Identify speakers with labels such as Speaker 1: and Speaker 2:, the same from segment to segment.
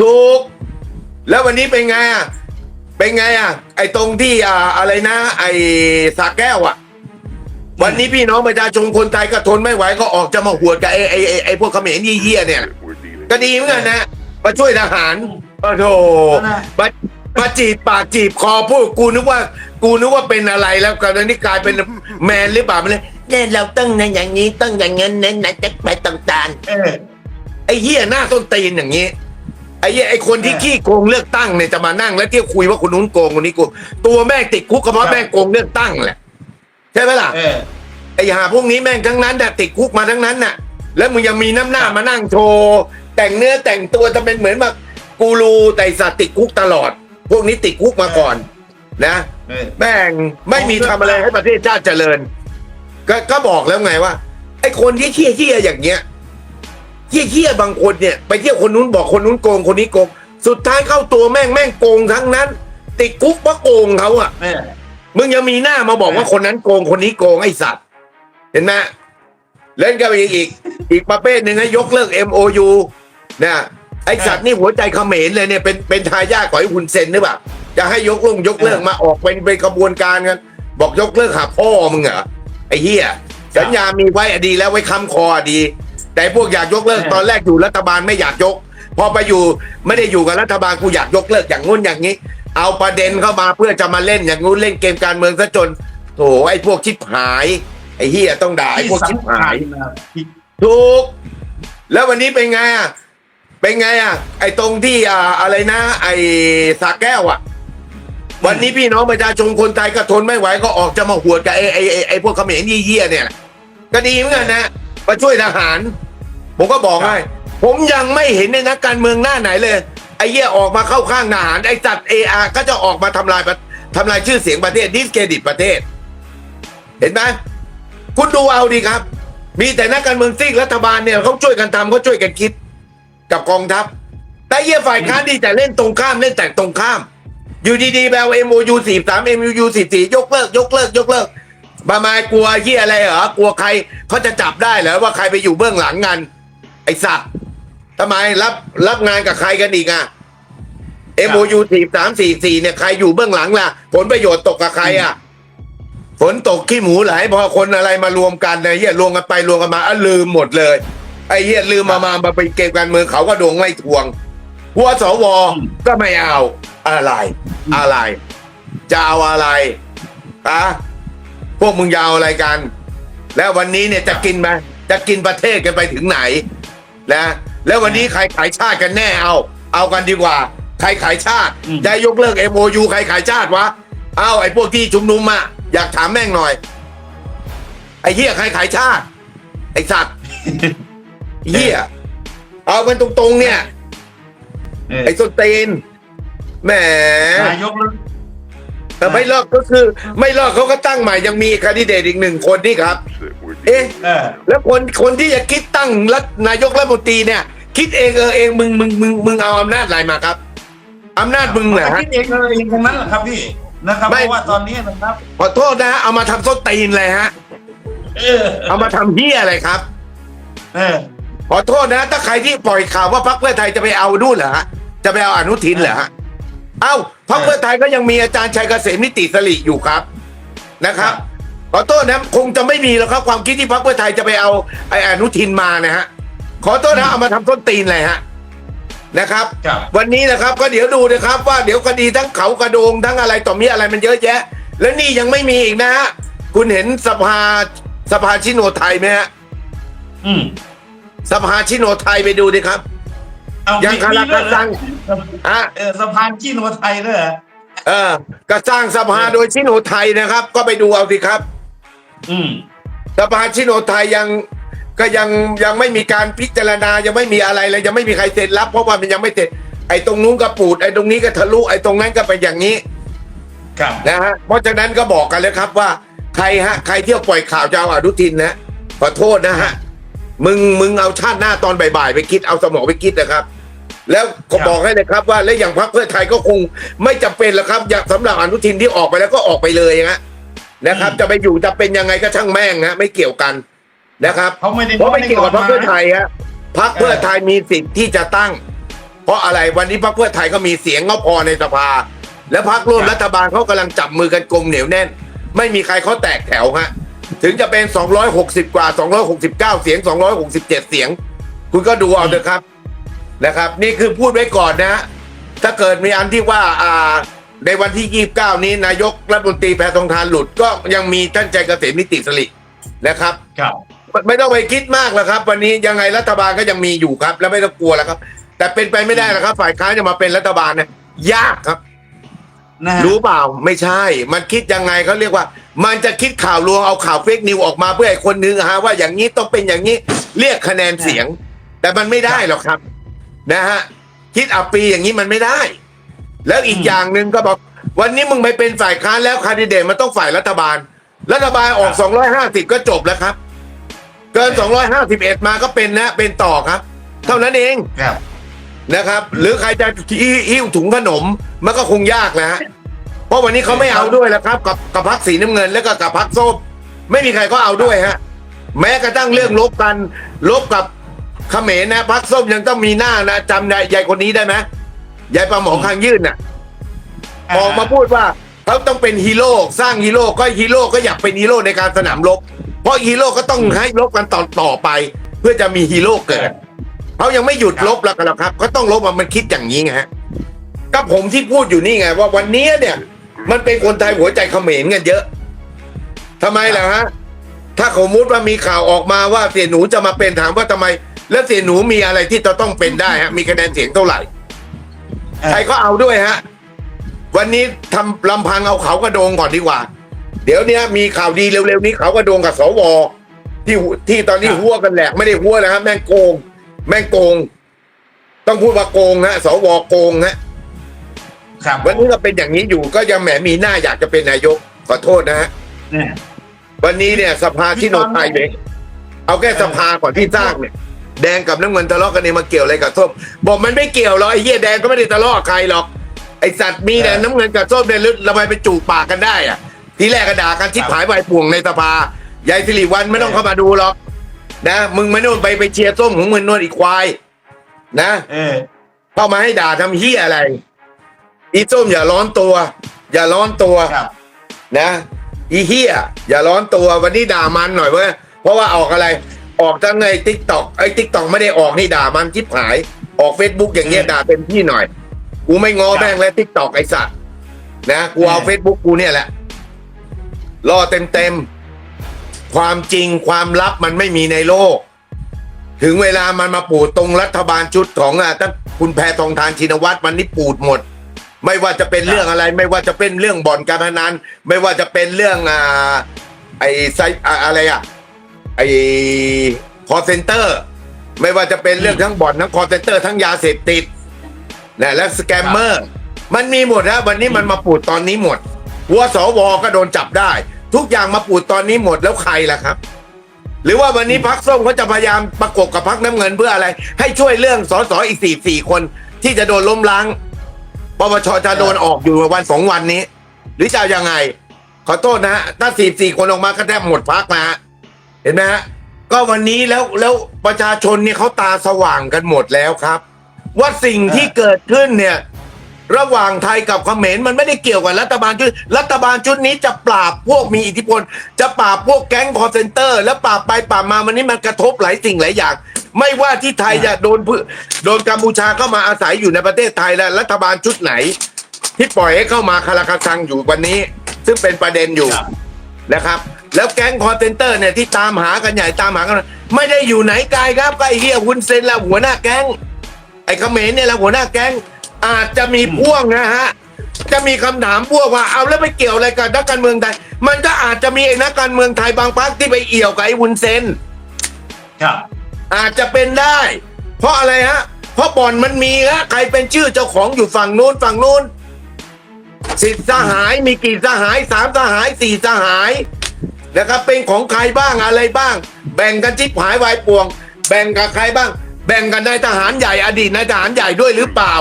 Speaker 1: ถูก แล้ววันนี้เป็นไงอะ เป็นไงอะ ไอ้ตรงที่อ่าอะไรนะ ไอ้สาแก้วอะ วันนี้พี่น้องประชาชนคนไทยก็ทนไม่ไหวก็ออกจะมาหวดกับไอ้ไอ้ไอ้ไอ้พวกเขมรยี่เยี่ยเนี่ย ก็ดีเหมือนกันนะ มาช่วยทหารโอ้โหมามาจีบปากจีบคอพูดกูนึกว่า กูนึกว่าเป็นอะไรแล้วกันนี่กลายเป็นแมนหรือเปล่ามันเลยเนี่ยเราต้องนะอย่างนี้ต้องอย่างนั้นนะนะจะไปต่าง
Speaker 2: เออ
Speaker 1: ๆไอ้เหี้ยหน้าต้นตีนอย่างนี้ไอ้เหี้ยไอ้คนที่
Speaker 2: เออ
Speaker 1: ขี้โกงเลือกตั้งเนี่ยจะมานั่งแล้วเที่ยวคุยว่าคนนู้นโกงคนนี้โกงตัวแม่งติดคุกก็เพราะแม่งโกงเลือกตั้งแหละใช่ไหมล่ะ
Speaker 2: เออ
Speaker 1: ไอ้ห่าพวกนี้แม่งทั้งนั้นน่ะติดคุกมาทั้งนั้นน่ะ แล้วมึงยังมีน้ำหน้ามานั่งโชว์แต่งเนื้อแต่งตัวจะเป็นเหมือนแบบกูรูแต่ไอ้สัตว์ติดคุกตลอด พวกนี้ติดคุกมาก่อน นะ
Speaker 2: เออ
Speaker 1: แม่งไม่มีทำอะไรให้ประเทศชาติเจริญ ก็ก็บอกแล้วไงว่าไอ้คนที่เชี่ยเชี่ยๆอย่างเงี้ย เชี่ยเชี่ยๆบางคนเนี่ยไปเที่ยวคนนู้นบอกคนนู้นโกงคนนี้โกง สุดท้ายเข้าตัวแม่งแม่งโกงทั้งนั้น ติดคุกเพราะโกงเขาอะ
Speaker 2: เออ
Speaker 1: มึงยังมีหน้ามาบอกว่า
Speaker 2: เออ
Speaker 1: คนนั้นโกงคนนี้โกงไอ้สัตว์ เห็นไหมเล่นกันไปอีกอีก อีกประเภทหนึ่งให้ยกเลิก MOU นะไอ้สัตว์นี่หัวใจเขมรเลยเนี่ยเป็นเป็นทายาทของไอ้หุนเซนหรือเปล่าจะให้ยกลงยกเลิกมาออกเป็นเป็นกระบวนการกันบอกยกเลิกหาพ่อมึงเหรอไอ้เหี้ยสัญญามีไว้อะดีแล้วไว้ค้ำคออะดี แต่พวกอยากยกเลิก
Speaker 2: เออ
Speaker 1: ตอนแรกอยู่รัฐบาลไม่อยากยก พอไปอยู่ไม่ได้อยู่กับรัฐบาลกูอยากยกเลิกอย่างงู้นอย่างนี้ เอาประเด็นเข้ามาเพื่อจะมาเล่นอย่างงู้นเล่นเกมการเมืองซะจนโถไอ้พวกชิบหายไอ้เฮียต้องด่าไอ้พวกชิบหายถูกแล้ววันนี้เป็นไงอะเป็นไงอะไอ้ตรงที่อ่าอะไรนะ ไอ้สาแก้วอะ วันนี้พี่น้องประชาชนคนไทยก็ทนไม่ไหวก็ออกจะมาหวดกับไอ้ไอ้ไอ้ไอ้พวกเขมรยี่เยี่ยเนี่ย ก็ดีเหมือนกันนะมาช่วยทหาร ผมก็บอกให้ผมยังไม่เห็นในนักการเมืองหน้าไหนเลย ไอ้เหี้ยออกมาเข้าข้างทหารไอ้จัดเออาก็จะออกมาทำลายประทำลายชื่อเสียงประเทศดิสเครดิตประเทศ เห็นไหมคุณดูเอาดีครับ มีแต่นักการเมืองซีกรัฐบาลเนี่ยเขาช่วยกันทำเขาช่วยกันคิด กับกองทัพแต่เยี่ยฝ่ายค้านดีแต่เล่นตรงข้ามเล่นแต่ตรงข้าม อยู่ดีๆแบบ MOU สี่สาม MOU สี่สี่ยกเลิก ยกเลิก ยกเลิกประมาณกลัวเหียอะไรเหรอกลัวใครเขาจะจับได้เหรอว่าใครไปอยู่เบื้องหลังงาน ไอ้สัตว์ทำไมรับรับงานกับใครกันอีกอะ MOU สี่สามสี่สี่เนี่ยใครอยู่เบื้องหลังล่ะ ผลประโยชน์ตกกับใครอะฝนตกขี้หมูไหลพอคนอะไรมารวมกันเนี่ยเฮียรวมกันไปรวมกันมาอะลืมหมดเลย ไอ้เฮียลืมมามามาไปเกมการเมืองเขาก็โดงไล่ทวง หัวสวก็ไม่เอาอะไร อะไรจะเอาอะไรอะพวกมึงยาวอะไรกัน แล้ววันนี้เนี่ยจะกินไหมจะกินประเทศกันไปถึงไหน นะแล้ววันนี้ใครขายชาติกันแน่เอา เอากันดีกว่า ใครขายชาติ
Speaker 2: อืม
Speaker 1: จะยกเลิก MOU ใครขายชาติวะเอาไอ้พวกที่ชุมนุมอะอยากถามแม่งหน่อย ไอ้เหี้ยใครขายชาติ ไอ้สัตว์เหี้ยเอากันตรงๆ เนี่ย
Speaker 2: เออ
Speaker 1: ไอ้ส้นตีนแหม
Speaker 2: นายกแล้ว
Speaker 1: แต่ไม่รอดก็คือ ไม่รอดเขาก็ตั้งใหม่ยังมีคนดิเดตอีกหนึ่งคนนี่ครับ เอ๊ะ
Speaker 2: เออ
Speaker 1: แล้วคนคนที่จะคิดตั้งรัฐนายกรัฐมนตรีเนี่ย คิดเองเออเองมึงมึงมึงมึงเอาอำนาจอะไรมาครับอำนาจมึงเหรอฮะ
Speaker 2: คิดเองเลยเองทั้งนั้นแหละครับพี่นะครับ
Speaker 1: ไม่
Speaker 2: เพราะว่าตอนนี้นะครับ
Speaker 1: ขอโทษนะฮะเอามาทำส้นตีนเลยฮะ
Speaker 2: เออ
Speaker 1: เอามาทำเฮียอะไรครับ
Speaker 2: เออ
Speaker 1: ขอโทษนะ ถ้าใครที่ปล่อยข่าวว่าพรรคเพื่อไทยจะไปเอานู่นเหรอฮะจะไปเอาอนุทินเหรอฮะเอ้าพรรคเพื่อไทยก็ยังมีอาจารย์ชัยเกษมนิติสริอยู่ครับนะครับข อโทษนะคงจะไม่มีแล้วครับความคิดที่พรรคเพื่อไทยจะไปเอาไอ้อนุทินมานะฮะขอโทษนะเอามาทำต้นตีนเลยฮะนะครับ
Speaker 2: ครับ
Speaker 1: วันนี้นะครับก็เดี๋ยวดูนะครับว่าเดี๋ยวคดีทั้งเขากระโดงทั้งอะไรต่อมีอะไรมันเยอะแยะ แล้วนี่ยังไม่มีอีกนะฮะคุณเห็นสภาสภาชิโนไทยไหมฮะ
Speaker 2: อืม
Speaker 1: สภาชิโนไทยไปดูดิครับ
Speaker 2: เอา
Speaker 1: ยัง
Speaker 2: มี
Speaker 1: คารา
Speaker 2: มีด้วยเหรอ
Speaker 1: คาซังอะ
Speaker 2: เออสะพานขี้โนไทยด้วยเหรอ
Speaker 1: เออก็สร้างสภาโดยชิโนไทยนะครับ ก็ไปดูเอาสิครับ
Speaker 2: อืม
Speaker 1: สภาชิโนไทยยังก็ยังยังไม่มีการพิจารณายังไม่มีอะไรเลยยังไม่มีใครเซ็นรับ เพราะว่ามันยังไม่เสร็จไอ้ตรงนู้นก็ปูดไอ้ตรงนี้ก็ทะลุไอ้ตรงนั้นก็เป็นอย่างนี้
Speaker 2: ครับ
Speaker 1: นะฮะเพราะฉะนั้นก็บอกกันเลยครับว่า ใครฮะ ใครเที่ยวปล่อยข่าวจะเอาอนุทินนะขอโทษนะฮะมึงมึงเอาชาติหน้าตอนบ่ายๆไปคิดเอาสมองไปคิดนะครับ แล้วก็บอกให้เลยครับว่าและอย่างพรรคเพื่อไทยก็คงไม่จำเป็นแล้วครับ อย่างสำหรับอนุทินที่ออกไปแล้วก็ออกไปเลยนะ นะครับ จะไปอยู่จะเป็นยังไงก็ช่างแม่งนะไม่เกี่ยวกันนะครับ
Speaker 2: เขาไม่ได้
Speaker 1: เพราะไม่เกี่ยวกับพรรคเพื่อไทยฮะพรรคเพื่อไทยมีสิทธิ์ที่จะตั้ง เพราะอะไรวันนี้พรรคเพื่อไทยก็มีเสียงก็พอในสภา และพรรคร่วม
Speaker 2: ครับ
Speaker 1: รัฐบาลเขากำลังจับมือกันกลมเหนียวแน่น ไม่มีใครเขาแตกแถวฮะถึงจะเป็น 260 กว่า 269 เสียง 267 เสียง คุณก็ดูเอาเถอะครับนะครับ นี่คือพูดไว้ก่อนนะฮะถ้าเกิดมีอันที่ว่าอ่า ในวันที่ 29 นี้นายกรัฐมนตรีแพทองทานหลุดก็ยังมีท่านใจเกษมนิติสลินะครับ
Speaker 2: ครับ
Speaker 1: ไม่ต้องไปคิดมากแล้วครับ วันนี้ยังไงรัฐบาลก็ยังมีอยู่ครับ แล้วไม่ต้องกลัวแล้วครับ แต่เป็นไปไม่ได้แล้วครับ ฝ่ายค้านจะมาเป็นรัฐบาลเนี่ยยากครับ
Speaker 2: นะฮะ
Speaker 1: รู้เปล่าไม่ใช่ มันคิดยังไงเขาเรียกว่า มันจะคิดข่าวลวงเอาข่าวเฟกนิวออกมาเพื่อให้คนนึงฮะว่าอย่างนี้ต้องเป็นอย่างนี้เรียกคะแนนเสียง แต่มันไม่ได้หรอกครับ นะฮะคิดอับปีอย่างนี้มันไม่ได้ แล้วอีกอย่างหนึ่งก็บอก วันนี้มึงไปเป็นฝ่ายค้านแล้วคานดิเดตมันต้องฝ่ายรัฐบาล รัฐบาลออก 250 ก็จบแล้วครับ เกิน 251 มาก็เป็นนะ เป็นต่อครับ เท่านั้นเอง
Speaker 2: ครับ
Speaker 1: นะครับ หรือใครจะหิ้วถุงขนมมันก็คงยากนะฮะเพราะวันนี้เขาไม่เอาด้วยแล้วครับ กับกับพักสีน้ำเงิน แล้วก็กับพักส้มไม่มีใครก็เอาด้วยฮะ แม้กระทั่งเรื่องลบกันลบกับเขมรนะพักส้มยังต้องมีหน้านะจำนายยายคนนี้ได้ไหม ยายปลาหมอคางยื่นน่ะออกมาพูดว่าเขาต้องเป็นฮีโร่สร้างฮีโร่ก็ฮีโร่ก็อยากเป็นฮีโร่ในการสนามรบเพราะฮีโร่ก็ต้องให้รบกันต่อต่อไป เพื่อจะมีฮีโร่เกิดเขายังไม่หยุดรบแล้วกันหรอกครับ ก็ต้องรบมันคิดอย่างนี้ไงฮะก็ผมที่พูดอยู่นี่ไง ว่าวันนี้เนี่ย มันเป็นคนไทยหัวใจเขมรกันเยอะทำไมล่ะฮะถ้าสมมติว่ามีข่าวออกมาว่าเสียหนูจะมาเป็นถามว่าทำไม แล้วเสียหนูมีอะไรที่จะต้องเป็นได้ฮะมีคะแนนเสียงเท่าไหร่ ใครก็เอาด้วยฮะ วันนี้ทำลำพังเอาเขากระโดงก่อนดีกว่า เดี๋ยวเนี้ยมีข่าวดีเร็วๆนี้เขากระโดงกับสวที่ที่ตอนนี้
Speaker 2: ครับ
Speaker 1: หัวกันแหลกไม่ได้หัวนะครับแม่งโกง แม่งโกง ต้องพูดว่าโกงฮะสวโกงฮะ
Speaker 2: ครับ
Speaker 1: วันนี้ก็เป็นอย่างนี้อยู่ก็ยังแหมมีหน้าอยากจะเป็นนายกขอโทษนะฮะ
Speaker 2: เนี่ย
Speaker 1: วันนี้เนี่ยสภาที่โนไทยเองเอาแค่สภาก่อนที่สร้างเนี่ย แดงกับน้ำเงินทะเลาะกันเนี่ยมาเกี่ยวอะไรกับส้ม บอกมันไม่เกี่ยวหรอกไอ้เหี้ยแดงก็ไม่ได้ทะเลาะกับใครหรอกไอ้สัตว์มีแต่น้ำเงินกับส้มเนี่ยลึกระบายไปจูบปากกันได้อะทีแรกก็ด่ากันชิบหายใบป่วงในสภายายสิริวัลไม่ต้องเข้ามาดูหรอกนะมึงไม่นู่นไปไปเชียร์ส้มของมึงนวดอีกควาย นะ
Speaker 2: เออ
Speaker 1: เข้ามาให้ด่าทำเหี้ยอะไร อีส้มอย่าร้อนตัว อย่าร้อนตัว
Speaker 2: ครับ
Speaker 1: นะ อีเฮียอย่าร้อนตัววันนี้ด่ามันหน่อยเว้ยเพราะว่าออกอะไร ออกทั้งไอ้ทิกตอกไอ้ทิกตอกไม่ได้ออกนี่ด่ามันทิพหาย ออกเฟซบุ๊กอย่างเงี้ยด่าเต็มที่หน่อย กูไม่งอแม่งแล้วทิกตอกไอ้สัตว์นะกูเอาเฟซบุ๊กกูเนี่ยแหละรอเต็มเต็มๆความจริงความลับมันไม่มีในโลก ถึงเวลามันมาปูดตรงรัฐบาลชุดของอะตั้งคุณแพทองทานชินวัตรมันนี่ปูดหมด ไม่ว่าจะเป็นเรื่องอะไร ไม่ว่าจะเป็นเรื่องบ่อนการพนันไม่ว่าจะเป็นเรื่องอ่าไอ้ไซอ่าอะไรอะ ไอ้คอเซนเตอร์ ไม่ว่าจะเป็นเรื่องทั้งบ่อนทั้งคอเซนเตอร์ทั้งยาเสพติดนะและสแกมเมอร์ มันมีหมดนะวันนี้มันมาปูดตอนนี้หมดหัวสวก็โดนจับได้ ทุกอย่างมาปูดตอนนี้หมดแล้วใครล่ะครับ หรือว่าวันนี้พักส้มเขาจะพยายามประกบกับพักน้ำเงินเพื่ออะไร ให้ช่วยเรื่องสสอีกสี่สี่คน ที่จะโดนล้มล้างปปชจะโดนออกอยู่วันสองวันนี้ หรือจะเอายังไง ขอโทษนะฮะถ้าสี่สี่คนออกมาก็แทบหมดพักนะฮะ เห็นไหมฮะก็วันนี้แล้วแล้วประชาชนเนี่ยเขาตาสว่างกันหมดแล้วครับ ว่าสิ่งที่เกิดขึ้นเนี่ย ระหว่างไทยกับเขมรมันไม่ได้เกี่ยวกับรัฐบาลชุดรัฐบาลชุดนี้จะปราบพวกมีอิทธิพล จะปราบพวกแก๊งคอร์เซนเตอร์ แล้วปราบไปปราบมามันนี่มันกระทบหลายสิ่งหลายอย่าง ไม่ว่าที่ไทยจะโดนพืโดนกัมพูชาเข้ามาอาศัยอยู่ในประเทศไทยและรัฐบาลชุดไหน ที่ปล่อยให้เข้ามาคาราคาซังอยู่วันนี้ ซึ่งเป็นประเด็นอยู่
Speaker 2: ครับ
Speaker 1: นะครับ แล้วแก๊งคอร์เซนเตอร์เนี่ยที่ตามหากันใหญ่ตามหากันไม่ได้อยู่ไหนไกลครับก็ไอ้เฮียวุนเซนละหัวหน้าแก๊งไอ้เขมรเนี่ยละหัวหน้าแก๊งอาจจะมีพ่วงนะฮะจะมีคำถามพ่วงว่าเอาแล้วไปเกี่ยวอะไรกับนักการเมืองไทย มันก็อาจจะมีไอ้นักการเมืองไทยบางพรรคที่ไปเอี่ยวกับไอ้วุนเซน
Speaker 2: ครับ
Speaker 1: อาจจะเป็นได้ เพราะอะไรฮะเพราะบ่อนมันมีฮะใครเป็นชื่อเจ้าของอยู่ฝั่งนู้นฝั่งนู้นสิทธิสหายมีกี่สหายสามสหายสี่สหาย นะครับ เป็นของใครบ้างอะไรบ้าง แบ่งกันจิบหายวายป่วง แบ่งกับใครบ้าง แบ่งกันนายทหารใหญ่อดีตนายทหารใหญ่ด้วยหรือเปล่า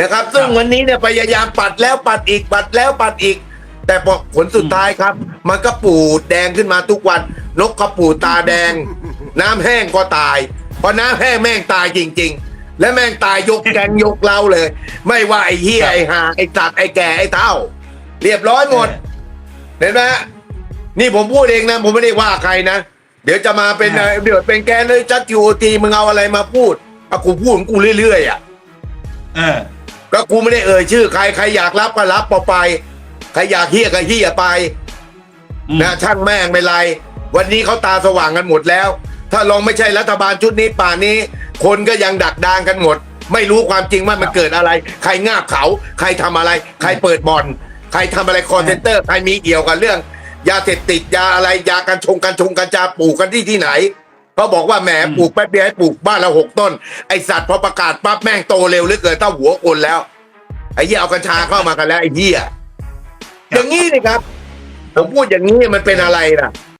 Speaker 1: นะครับ ซึ่งวันนี้เนี่ยพยายามปัดแล้วปัดอีกปัดแล้วปัดอีก แต่พอผลสุดท้ายครับ มันก็ปูดแดงขึ้นมาทุกวัน นกก็ปูดตาแดง น้ำแห้งก็ตายพอน้ำแห้งแม่งตายจริง ๆ และแม่งตายยกแกงยกเล่าเลย ไม่ว่าไอ้เฮียไอ้หาไอ้ตัดไอ้แก่ไอ้เต้าเรียบร้อยหมด เห็นไหม นี่ผมพูดเองนะผมไม่ได้ว่าใครนะ เดี๋ยวจะมาเป็น
Speaker 2: ครับ
Speaker 1: เดี๋ยวเป็นแกนเลยจัดยูตีมึงเอาอะไรมาพูดเอากูพูดของกูเรื่อยๆอะ
Speaker 2: เออ
Speaker 1: ก็กูไม่ได้เอ่ยชื่อใครใครอยากรับก็รับไปใครอยากเฮียก็เฮียไป
Speaker 2: อืม
Speaker 1: นะช่างแม่งไม่ไรวันนี้เขาตาสว่างกันหมดแล้ว ถ้าลองไม่ใช่รัฐบาลชุดนี้ป่านนี้ คนก็ยังดักดานกันหมด ไม่รู้ความจริงว่ามันเกิดอะไร ใครงาบเขา ใครทำอะไร ใครเปิดบ่อน ใครทำอะไรคอนเทนเตอร์ใครมีเกี่ยวกับเรื่อง ยาเสพติดยาอะไรยากันชงกันชงกันจาปลูกกันที่ที่ไหนเขาบอกว่าแหมปลูกแป๊บเดียวให้ปลูกบ้านละหกต้น ไอสัตว์พอประกาศปั๊บแม่งโตเร็วเหลือเกินเท่าหัวคนแล้ว ไอ้เหี้ยเอากัญชาเข้ามากันแล้วไอ้เหี้ยอย่างนี้เลยครับ ผมพูดอย่างนี้มันเป็นอะไรล่ะ